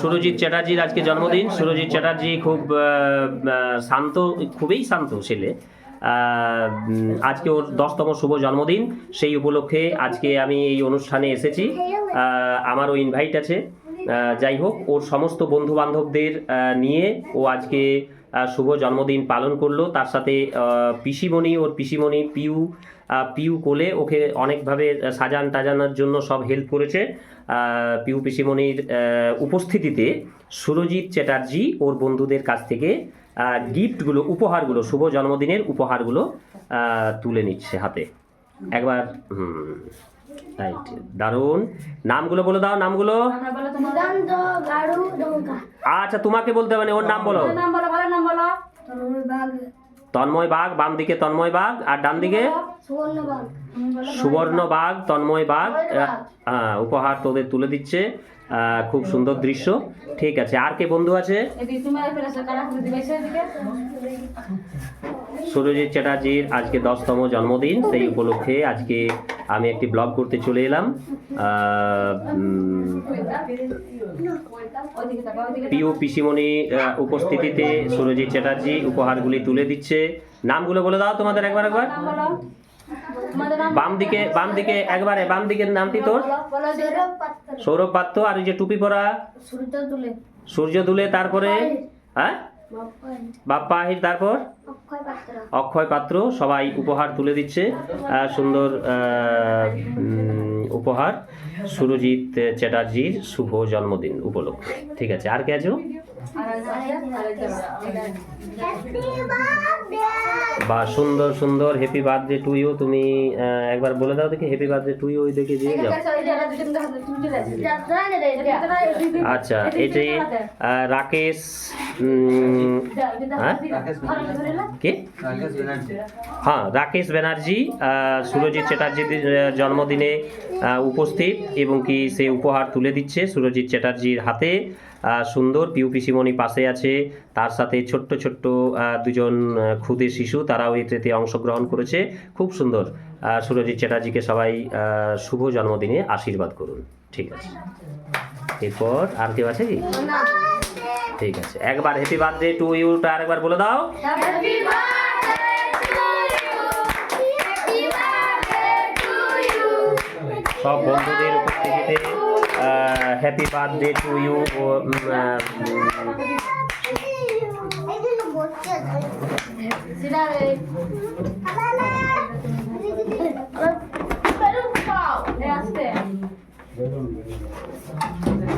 সুরজিৎ চ্যাটার্জির আজকে জন্মদিন। সুরজিৎ চ্যাটার্জি খুব শান্ত, খুবই শান্ত ছেলে। আজকে ওর দশতম শুভ জন্মদিন। সেই উপলক্ষে আজকে আমি এই অনুষ্ঠানে এসেছি। আমারও ইনভাইট আছে। যাই হোক, ওর সমস্ত বন্ধু বান্ধবদের নিয়ে ও আজকে শুভ জন্মদিন পালন করল। তার সাথে পিসিমণি, ওর পিসিমণি পিউ পিউ কোলে ওকে অনেকভাবে সাজান টাজানোর জন্য সব হেল্প করেছে। পিউ পিসিমণির উপস্থিতিতে সুরজিৎ চ্যাটার্জি, ওর বন্ধুদের কাছ থেকে গিফটগুলো উপহারগুলো, শুভ জন্মদিনের উপহারগুলো তুলে নিচ্ছে হাতে। একবার, হুম। রাইট দারুণ। নামগুলো বলে দাও নামগুলো। আচ্ছা তোমাকে বলতে হবে ওর নাম বলো। নাম বলো ভালো নাম বলো। তরুণ বাঘ। তন্ময় বাঘ বাম দিকে তন্ময় বাঘ আর ডান দিকে? সুবর্ণ বাঘ। তন্ময় বাঘ হ্যাঁ উপহার তোদের তুলে দিচ্ছে। খুব সুন্দর দৃশ্য। ঠিক আছে আর কে বন্ধু আছে? সুরজিৎ চ্যাটার্জির আজকে দশতম জন্মদিন। সেই উপলক্ষে আজকে আমি একটি ব্লগ করতে চলে এলাম। পিউ পিসিমণি উপস্থিতিতে সুরজিৎ চ্যাটার্জি উপহারগুলি তুলে দিচ্ছে। নামগুলো বলে দাও তোমাদের একবার একবার। বাম দিকে বাম দিকে একবারে বাম দিকের নামটি তোর। সৌরভ পাত্র আর ওই যে টুপি পরা। সূর্য দুলে তারপরে হ্যাঁ? বাপ্পা আহির তারপর? অক্ষয় পাত্র সবাই উপহার তুলে দিচ্ছে। সুন্দর উপহার, সুরজিৎ চ্যাটার্জির শুভ জন্মদিন উপলক্ষে। ঠিক আছে, আর কে বা সুন্দর সুন্দর হ্যাপি বার্থডে টু ইউ তুমি একবার বলে দাও দেখি হ্যাপি বার্থডে টু ইউ দেখে দিয়ে যাও। আচ্ছা এটি রাকেশ? কে হ্যাঁ রাকেশ ব্যানার্জি সুরজিৎ চ্যাটার্জির জন্মদিনে উপস্থিত এবং কি সে উপহার তুলে দিচ্ছে সুরজিৎ চ্যাটার্জির হাতে। সুন্দর পিউ পিসিমণি পাশে আছে। তার সাথে ছোট্ট ছোট্ট দুজন ক্ষুদে শিশু তারাও এতে অংশগ্রহণ করেছে। খুব সুন্দর। সুরজিৎ চ্যাটার্জিকে সবাই শুভ জন্মদিনে আশীর্বাদ করুন। ঠিক আছে। এরপর আর কেউ আছে কি? ঠিক আছে। একবার হ্যাপি বার্থডে টু ইউটা আরেকবার বলে দাও। সব বন্ধুদের উপস্থিতিতে হ্যাপি বার্থডে টু ইউ সেটা